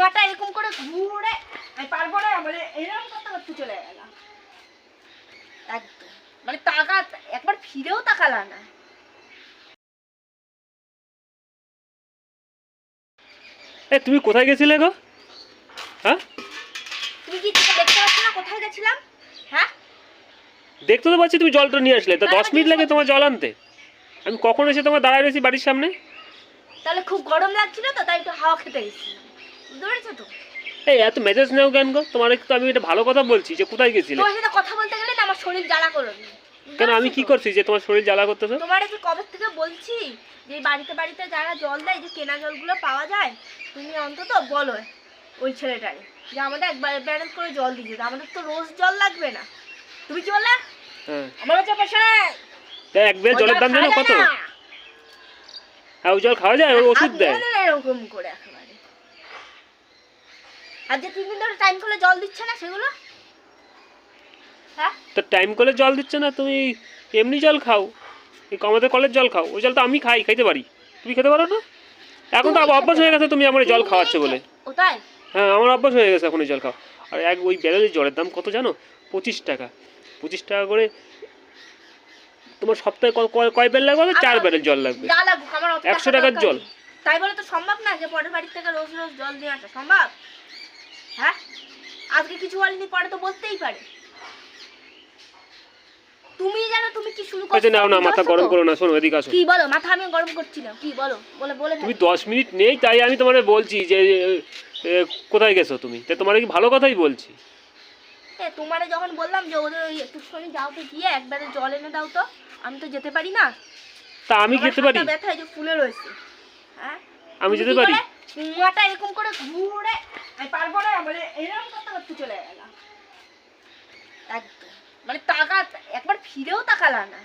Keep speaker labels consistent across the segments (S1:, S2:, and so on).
S1: এরকম করে ঘুরে আমি পারব না বলে এরকম করতে করতে চলে গেলাম। একদম। মানে টাকা একবার ফিরেও তাকালা না।
S2: এ তুমি কোথায় গেছিলে গো? হ্যাঁ?
S1: তুমি কি দেখতে পাচ্ছ না কোথায় গেছিলাম? হ্যাঁ?
S2: দেখতে তো পাচ্ছি তুমি জলটা নিয়ে আসলে। তো দশ মিনিট লাগে তোমার জল আনতে। আমি কখন এসে তোমার দাঁড়ায় রয়েছি বাড়ির সামনে?
S1: তাহলে খুব গরম লাগছিল তো তাই একটু হাওয়া খেতে গেছিলাম। তো?
S2: এই এত মেজাজ নেও কেন গো? তোমার একটু আমি এটা ভালো কথা বলছি যে কোথায় গেছিলে?
S1: তোমার সাথে কথা বলতে গেলে না আমার শরীর জ্বালা করো
S2: কেন আমি কি করছি যে তোমার শরীর জ্বালা করতেছো?
S1: তোমার কি কবে থেকে বলছি যে বাড়িতে বাড়িতে যারা জল দেয় যে কেনা জলগুলো পাওয়া যায় তুমি অন্তত বলো ওই ছেলেটারে যে আমাদের একবার ব্যালেন্স করে জল আমাদের তো রোজ জল লাগবে না। তুমি কি বললে?
S2: হ্যাঁ।
S1: আমার কাছে পয়সা নেই
S2: এক বেল জলের দাম জানো কত? হ্যাঁ ওই জল খাওয়া যায় ওষুধ দেয়।
S1: এরকম করে একেবারে। আর যে তিন দিন ধরে টাইম করে জল দিচ্ছে না সেগুলো? হ্যাঁ?
S2: তো টাইম করে জল দিচ্ছে না তুমি এমনি জল খাও। এই আমাদের কলের জল খাও ওই জল তো আমি খাই খাইতে পারি। তুমি খেতে পারো না? এখন তো অভ্যাস হয়ে গেছে তুমি আমার জল খাওয়াচ্ছ বলে। হ্যাঁ আমার অভ্যাস হয়ে গেছে এখন এই জল খাওয়া। আর এক ওই ব্যারেলের জলের দাম কত জানো? পঁচিশ টাকা। পঁচিশ টাকা করে তোমার সপ্তাহে কয়- বেল লাগবে? চার ব্যারেল জল লাগবে।
S1: যা লাগুক আমার অত
S2: 100
S1: টাকা
S2: টাকার জল।
S1: তাই বলে তো সম্ভব না যে পরের বাড়ির থেকে রোজ রোজ জল নিয়ে আসা সম্ভব? হ্যাঁ? আজকে কিছু বলেনি পরে তো বলতেই পারে। তুমি জানো তুমি কি শুরু
S2: আচ্ছা নাও না মাথা গরম করো না শোনো এদিকে আসো।
S1: কি বলো মাথা আমি গরম করছি না কি বলো? বলে বলে
S2: তুমি
S1: ফেলো।
S2: দশ মিনিট নেই তাই আমি তোমার বলছি যে কোথায় গেছো তুমি? তা তোমার কি ভালো কথাই বলছি?
S1: এ তোমারে যখন বললাম যে ওদের ওই একটুখানি যাও তো গিয়ে একবারে জল এনে দাও তো আমি তো যেতে পারি না।
S2: তা আমি খেতে পারি?
S1: ব্যথা এই যে ফুলে রয়েছে। হ্যাঁ?
S2: আমি যেতে পারি?
S1: কুয়াটা এরকম করে ঘুরে আমি পারব না বলে এরকম করতে করতে চলে গেলাম। একদম। মানে টাকা একবার ফিরেও তাকালা না।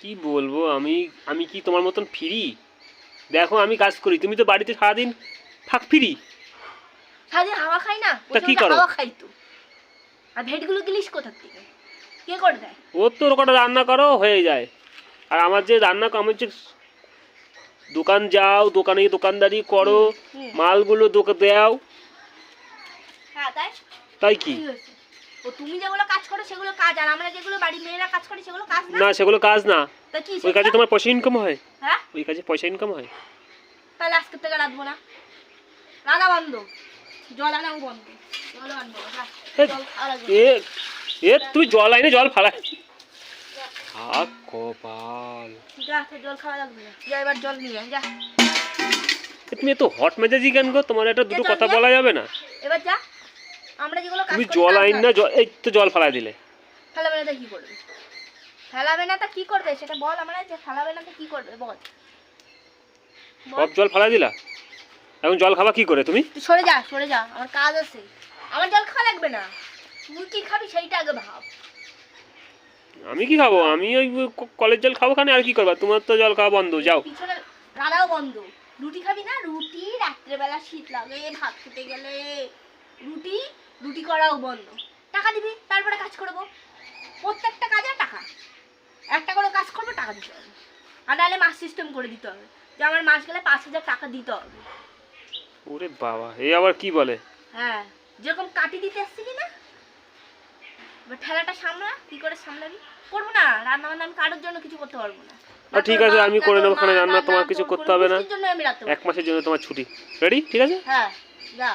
S2: কি বলব আমি আমি কি তোমার মতন ফিরি? দেখো আমি কাজ করি তুমি তো বাড়িতে সারাদিন ফাঁক ফিরি।
S1: সারাদিন হাওয়া খাই না
S2: তা কি করো?
S1: হাওয়া খাই তো। আর ভেটগুলো গিলিস কোথার থেকে? কে করে দেয়?
S2: ও তো ওরকম রান্না করো হয়ে যায়। আর আমার যে রান্না আমার যে দোকান যাও দোকানে দোকানদারি করো মালগুলো দোকান দাও।
S1: হ্যাঁ তাই?
S2: তাই কি?
S1: তুমি যেগুলো কাজ করো সেগুলো কাজ আর আমরা যেগুলো বাড়ির মেয়েরা কাজ করে সেগুলো কাজ না?
S2: সেগুলো কাজ না। ওই কাজে তোমার পয়সা ইনকাম হয়?
S1: হ্যাঁ?
S2: ওই কাজে পয়সা ইনকাম হয়?
S1: তাহলে আজকে থেকে না। রান্না বন্ধ জল আনাও বন্ধ। জল আনব
S2: এ,
S1: জল
S2: আইনে জল ফালা। থাক কপাল
S1: যা জল খাওয়া লাগবে যা এবার জল নিয়ে যা।
S2: তুমি এত হট মেজাজি কেন গো? তোমার একটা দুটো কথা বলা যাবে না?
S1: এবার যা আমরা যেগুলো
S2: তুমি জল আইন না এই তো জল ফালাই দিলে।
S1: ফেলাবে না তা কি করবে? ফেলাবে না তা কি করবে? সেটা বল আমরা যে ফেলাবে না তা কি করবে? বল। বল।
S2: সব জল ফালাই দিলা? এখন জল খাবা কি করে তুমি?
S1: সরে যা সরে যা আমার কাজ আছে। আমার জল খাওয়া লাগবে না। তুই কি খাবি সেইটা আগে ভাব।
S2: আমি কি খাব? আমি ওই কলের জল খাব খানে আর কি করবা? তোমার তো জল খাওয়া বন্ধ যাও।
S1: রান্নাও বন্ধ। রুটি খাবি না? রুটি রাত্রেবেলা শীত লাগে ভাত খেতে গেলে। রুটি রুটি করাও বন্ধ। টাকা দিবি তারপরে কাজ করব। প্রত্যেকটা কাজে টাকা। একটা করে কাজ করব টাকা দিতে হবে। আর নাহলে মাস সিস্টেম করে দিতে হবে। যে আমার মাস গেলে পাঁচ হাজার টাকা দিতে হবে।
S2: ওরে বাবা এ আবার কি বলে?
S1: হ্যাঁ যেরকম কাটি দিতে এসছিলি না? এবার ঠেলাটা সামলা কি করে সামলাবি? করব না রান্না বান্না আমি কারোর জন্য কিছু করতে পারব না।
S2: ঠিক আছে, আমি করে নেব, ওখানে রান্না তোমার কিছু করতে হবে না। এক মাসের জন্য তোমার ছুটি। রেডি ঠিক আছে?
S1: হ্যাঁ যা